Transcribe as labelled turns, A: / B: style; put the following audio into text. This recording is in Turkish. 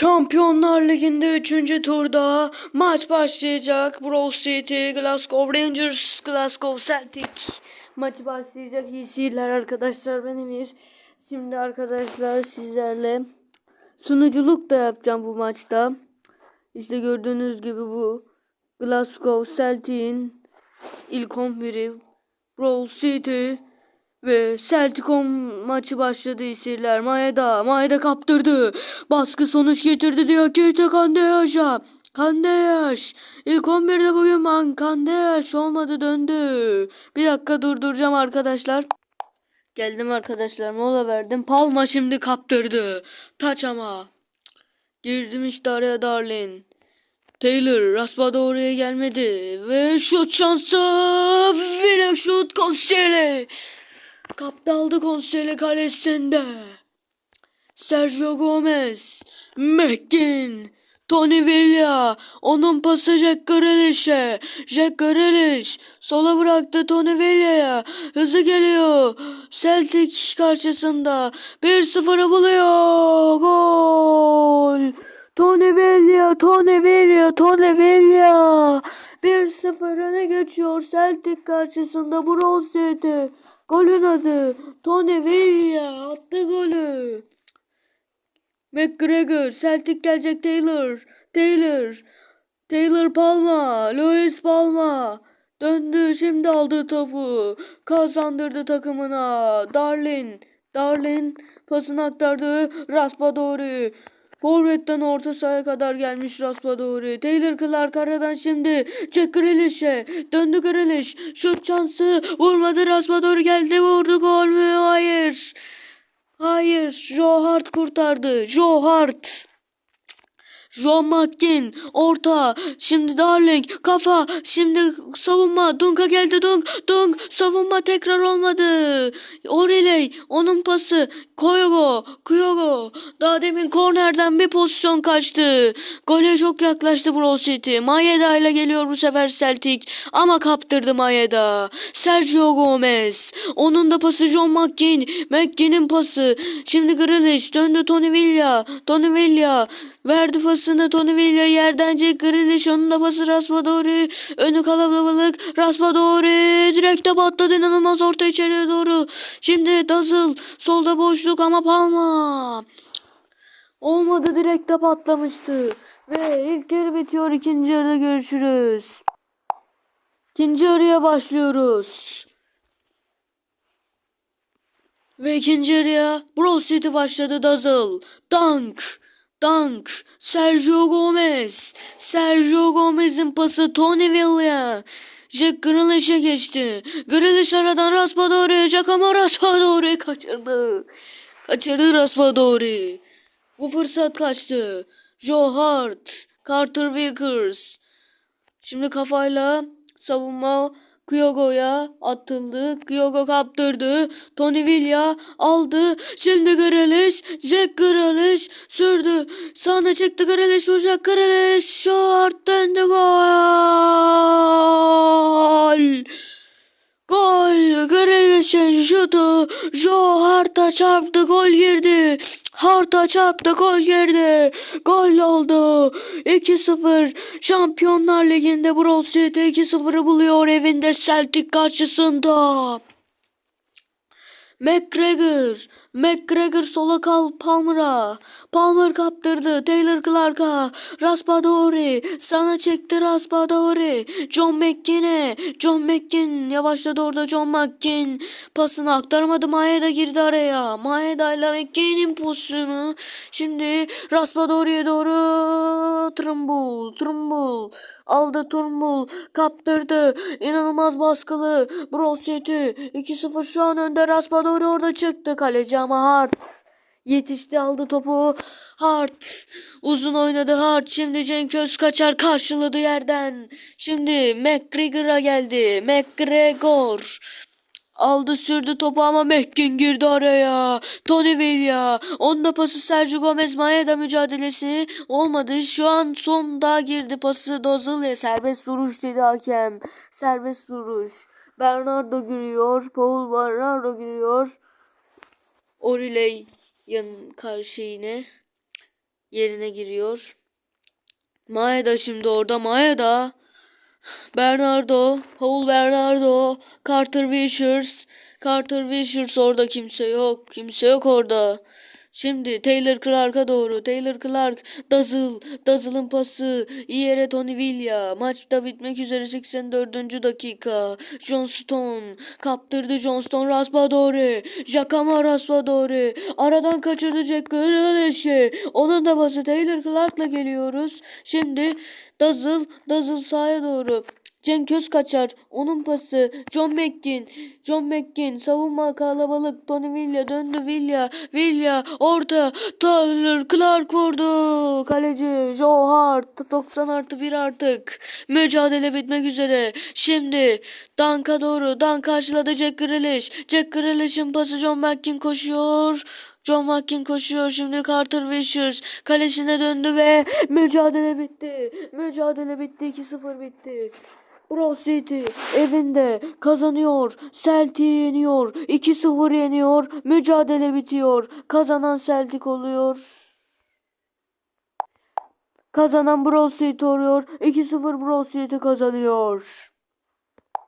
A: Şampiyonlar Ligi'nde 3. turda maç başlayacak. Brawl City, Glasgow Rangers, Glasgow Celtic. Maçı başlayacak. İyi seyirler arkadaşlar. Ben Emir. Şimdi arkadaşlar sizlerle sunuculuk da yapacağım bu maçta. İşte gördüğünüz gibi bu Glasgow Celtic'in ilk 11'i Brawl City ve Celticom maçı başladı isirler. Maeda, Maeda kaptırdı. Baskı sonuç getirdi diyor ki Kandeyaş'a. Kandeyaş. İlk 11'de bugün man Kandeyaş olmadı döndü. Bir dakika durduracağım arkadaşlar. Geldim arkadaşlar mola verdim. Palma şimdi kaptırdı. Taç ama. Girdim işte araya Darlin. Taylor Raspada oraya gelmedi. Ve şut şansı. Yine şut konseri. Kapta aldı konseri kalesinde. Sergio Gomez. McGinn. Tony Villa. Onun pası Jack Grealish'e. Jack Grealish. Sola bıraktı Tony Villa'ya. Hızı geliyor. Celtic karşısında. 1-0'ı buluyor. Gol. Villa, Tony Villa. 1-0 öne geçiyor Celtic karşısında Brawl City. Golün adı Tony Villa attı golü. McGregor, Celtic gelecek Taylor. Taylor. Taylor Palma, Louis Palma. Döndü şimdi aldı topu. Kazandırdı takımına. Darlin. Darlin pasını aktardı. Raspadori. Forvet'ten orta sahaya kadar gelmiş Raspadori. Taylor Clark aradan şimdi Jack Grealish'e. Döndü Grealish. Şut şansı. Vurmadı Raspadori geldi. Vurdu gol mü? Hayır. Hayır. Joe Hart kurtardı. Joe Hart. John McGinn orta şimdi Darling kafa şimdi savunma Dunk'a geldi Dunk Dunk savunma tekrar olmadı. Oreley onun pası Koyogo Kuyogo daha demin kornerden bir pozisyon kaçtı. Gole çok yaklaştı Brawl City Maeda ile geliyor bu sefer Celtic ama kaptırdı Maeda. Sergio Gomez onun da pası John McGinn McGinn'in pası. Şimdi Grealish döndü Tony Villa Tony Villa Verdi pasını Tony Villa yerden Jack Grealish onun da pası Raspadori. Önü kalabalık Raspadori. Direkte patladı inanılmaz orta içeriye doğru. Şimdi Dazzle solda boşluk ama Palma. Olmadı direkte patlamıştı. Ve ilk yarı bitiyor ikinci yarıda görüşürüz. İkinci yarıya başlıyoruz. Ve ikinci yarıya Brawl City başladı Dazzle. Dunk. Dunk. Sergio Gomez. Sergio Gomez'in pası Tony Villa. Jack Grealish'e geçti. Grealish aradan Raspadori. Jack ama Raspadori kaçırdı. Kaçırdı Raspadori. Bu fırsat kaçtı. Joe Hart. Carter Vickers. Şimdi kafayla savunma Kyogo'ya atıldı. Kyogo kaptırdı. Tony Villa aldı. Şimdi Grealish. Jack Grealish sürdü. Sağına çekti Grealish. Jack Grealish. Short döndü gol. Gol. Grealish'in şutu. Joe Hart'a çarptı. Gol girdi. Hart'a çarptı. Gol girdi. Gol oldu. 2-0. Şampiyonlar Ligi'nde Brawl City 2-0'ı buluyor evinde Celtic karşısında. McGregor. McGregor sola kal Palmer'a. Palmer kaptırdı. Taylor Clark'a. Raspadori. Sana çekti Raspadori. John McGinn'e. John McGinn. Yavaşladı orada John McGinn. Pasını aktarmadı. Maeda girdi araya. Maeda ile McGinn'in pozisyonu. Şimdi Raspadori'ye doğru. Trimble. Trimble. Aldı Trimble. Kaptırdı. İnanılmaz baskılı. City. 2-0 şu an önde. Raspadori orada çıktı. Kaleci ama Hart. Yetişti aldı topu. Hart. Uzun oynadı Hart. Şimdi Cenk Özkaçar karşıladı yerden. Şimdi McGregor'a geldi. McGregor. Aldı sürdü topu ama McGinn girdi araya. Tony Villa. Onda pası Sergio Gomez Maeda mücadelesi olmadı. Şu an sonda girdi pası Dozıl'e. Serbest vuruş dedi hakem. Serbest vuruş. Bernardo giriyor. Paul Bernardo giriyor. Oriley yan karşı yine. yerine giriyor. Maeda şimdi orada. Maeda. Bernardo. Paul Bernardo. Carter Wishers. Carter Wishers orada kimse yok. Kimse yok orada. Şimdi Taylor Clark'a doğru. Taylor Clark. Dazzle. Dazzle'ın pası. İyi yere Tony Villa. Maçta bitmek üzere 84. dakika. John Stone. Kaptırdı John Stone Raspadori. Jacama Raspadori. Aradan kaçırdı Jack Grealish'i. Onun da pası Taylor Clark'la geliyoruz. Şimdi Dazzle. Dazzle sağa doğru. Cenk Özkaçar, onun pası, John McGinn, John McGinn, savunma kalabalık, Tony Villa döndü Villa, Villa, orta, Tyler Clark vurdu, kaleci, Joe Hart, 90 artı 1 artık, mücadele bitmek üzere, şimdi, Dunk'a doğru, Dunk karşıladı Jack Grealish, Jack Grealish'in pası John McGinn koşuyor, John McGinn koşuyor. Şimdi Carter Wishers kalesine döndü ve mücadele bitti. Mücadele bitti 2-0 bitti. Bro City evinde kazanıyor. Celtic'i yeniyor. 2-0 yeniyor. Mücadele bitiyor. Kazanan Celtic oluyor. Kazanan Bro City oluyor. 2-0 Bro City kazanıyor.